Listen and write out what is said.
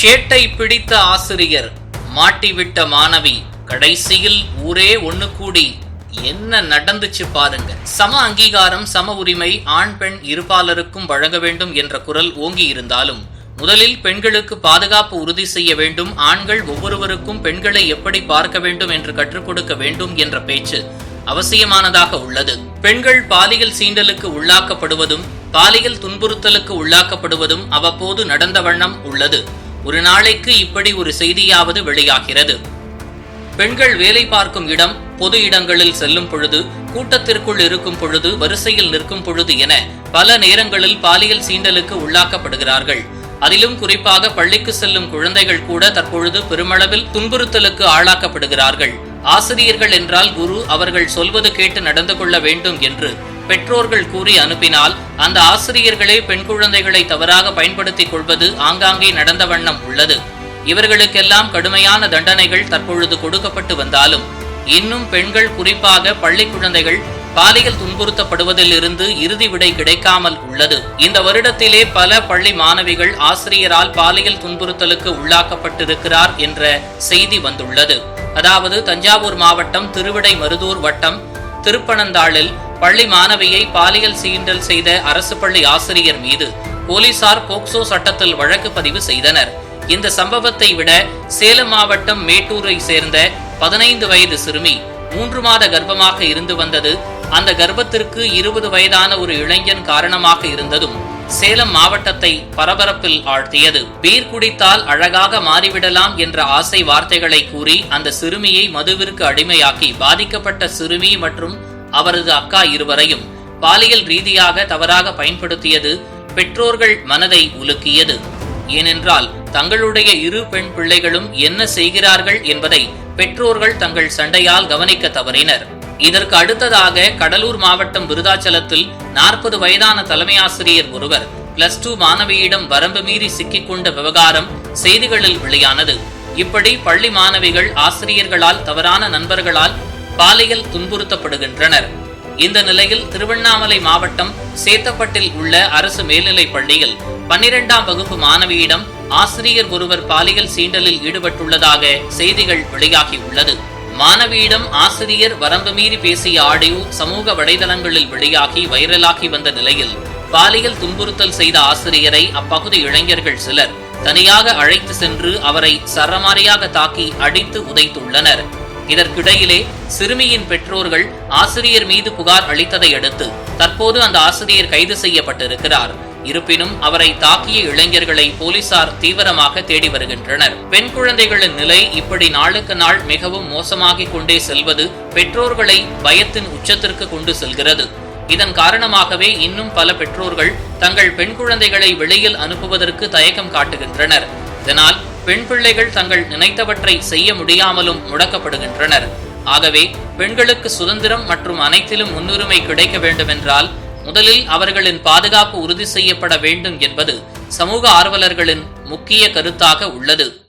சேட்டை பிடித்த ஆசிரியர் மாட்டிவிட்ட மாணவி கடைசியில் ஊரே ஒன்னு கூடி என்ன நடந்துச்சு பாருங்க சம அங்கீகாரம் சம உரிமை ஆண் பெண் இருபாலருக்கும் வழங்க வேண்டும் என்ற குரல் ஓங்கி இருந்தாலும் முதலில் பெண்களுக்கு பாதுகாப்பு உறுதி செய்ய வேண்டும் ஆண்கள் ஒவ்வொருவருக்கும் பெண்களை எப்படி பார்க்க வேண்டும் என்று கற்றுக் கொடுக்க வேண்டும் என்ற பேச்சு அவசியமானதாக உள்ளது. பெண்கள் பாலியல் சீண்டலுக்கு உள்ளாக்கப்படுவதும் பாலியல் துன்புறுத்தலுக்கு உள்ளாக்கப்படுவதும் அவ்வப்போது நடந்த வண்ணம் உள்ளது. ஒரு நாளைக்கு இப்படி ஒரு செய்தியாவது வெளியாகிறது. பெண்கள் வேலை பார்க்கும் இடம் பொது இடங்களில் செல்லும் பொழுது கூட்டத்திற்குள் இருக்கும் பொழுது வரிசையில் நிற்கும் பொழுது என பல நேரங்களில் பாலியல் சீண்டலுக்கு உள்ளாக்கப்படுகிறார்கள். அதிலும் குறிப்பாக பள்ளிக்கு செல்லும் குழந்தைகள் கூட தற்பொழுது பெருமளவில் துன்புறுத்தலுக்கு ஆளாக்கப்படுகிறார்கள். ஆசிரியர்கள் என்றால் குரு அவர்கள் சொல்வது கேட்டு நடந்து கொள்ள வேண்டும் என்று பெற்றோர்கள் கூறி அனுப்பினால் அந்த ஆசிரியர்களே பெண் குழந்தைகளை தவறாக பயன்படுத்திக் கொள்வது ஆங்காங்கே நடந்த வண்ணம் உள்ளது. இவர்களுக்கெல்லாம் கடுமையான தண்டனைகள் தற்பொழுது கொடுக்கப்பட்டு வந்தாலும் இன்னும் பெண்கள் குறிப்பாக பள்ளி குழந்தைகள் பாலியல் துன்புறுத்தப்படுவதில் இருந்து இறுதி விடை கிடைக்காமல் உள்ளது. இந்த வருடத்திலே பல பள்ளி மாணவிகள் ஆசிரியரால் பாலியல் துன்புறுத்தலுக்கு உள்ளாக்கப்பட்டிருக்கிறார் என்ற செய்தி வந்துள்ளது. அதாவது தஞ்சாவூர் மாவட்டம் திருவிடை மருதூர் வட்டம் திருப்பனந்தாளில் பள்ளி மாணவியை பாலியல் சீண்டல் செய்த அரசு பள்ளி ஆசிரியர் மீது போலீசார் போக்சோ சட்டத்தில் வழக்கு பதிவு செய்தனர். இந்த சம்பவத்தை விட சேலம் மாவட்டம் மேட்டூரை சேர்ந்த பதினைந்து வயது சிறுமி மூன்று மாத கர்ப்பமாக இருந்து வந்தது. அந்த கர்ப்பத்திற்கு இருபது வயதான ஒரு இளைஞன் காரணமாக இருந்ததும் சேலம் மாவட்டத்தை பரபரப்பில் ஆழ்த்தியது. பீர் குடித்தால் அழகாக மாறிவிடலாம் என்ற ஆசை வார்த்தைகளை கூறி அந்த சிறுமியை மதுவிற்கு அடிமையாக்கி பாதிக்கப்பட்ட சிறுமி மற்றும் அவரது அக்கா இருவரையும் பாலியல் ரீதியாக தவறாக பயன்படுத்தியது பெற்றோர்கள் மனதை உலுக்கியது. ஏனென்றால் தங்களுடைய இரு பெண் பிள்ளைகளும் என்ன செய்கிறார்கள் என்பதை பெற்றோர்கள் தங்கள் சண்டையால் கவனிக்க தவறினர். இதற்கு அடுத்ததாக கடலூர் மாவட்டம் விருதாச்சலத்தில் நாற்பது வயதான தலைமை ஆசிரியர் ஒருவர் பிளஸ் டூ மாணவியிடம் வரம்பு மீறி சிக்கிக்கொண்ட விவகாரம் செய்திகளில் வெளியானது. இப்படி பள்ளி மாணவிகள் ஆசிரியர்களால் தவறான நண்பர்களால் பாலியல் துன்புறுத்தப்படுகின்றனர். இந்த நிலையில் திருவண்ணாமலை மாவட்டம் சேத்தப்பட்டில் உள்ள அரசு மேல்நிலைப் பள்ளியில் பன்னிரெண்டாம் வகுப்பு மாணவியிடம் ஆசிரியர் ஒருவர் பாலியல் சீண்டலில் ஈடுபட்டுள்ளதாக செய்திகள் வெளியாகியுள்ளது. மாணவியிடம் ஆசிரியர் வரம்பு மீறி பேசிய ஆடியோ சமூக வலைதளங்களில் வெளியாகி வைரலாகி வந்த நிலையில் பாலியல் துன்புறுத்தல் செய்த ஆசிரியரை அப்பகுதி இளைஞர்கள் சிலர் தனியாக அழைத்து சென்று அவரை சரமாரியாக தாக்கி அடித்து உதைத்துள்ளனர். இதற்கிடையிலே சிறுமியின் பெற்றோர்கள் ஆசிரியர் மீது புகார் அளித்ததை அடுத்து தற்போது அந்த ஆசிரியர் கைது செய்யப்பட்டிருக்கிறார். இருப்பினும் அவரை தாக்கிய இளைஞர்களை போலீசார் தீவிரமாக தேடி வருகின்றனர். பெண் குழந்தைகளின் நிலை இப்படி நாளுக்கு நாள் மிகவும் மோசமாகிக் கொண்டே செல்வது பெற்றோர்களை பயத்தின் உச்சத்திற்கு கொண்டு செல்கிறது. இதன் காரணமாகவே இன்னும் பல பெற்றோர்கள் தங்கள் பெண் குழந்தைகளை வெளியில் அனுப்புவதற்கு தயக்கம் காட்டுகின்றனர். இதனால் பெண் பிள்ளைகள் தங்கள் நினைத்தவற்றை செய்ய முடியாமலும் முடக்கப்படுகின்றனர். ஆகவே பெண்களுக்கு சுதந்திரம் மற்றும் அனைத்திலும் முன்னுரிமை கிடைக்க வேண்டுமென்றால் முதலில் அவர்களின் பாதுகாப்பு உறுதி செய்யப்பட வேண்டும் என்பது சமூக ஆர்வலர்களின் முக்கிய கருத்தாக உள்ளது.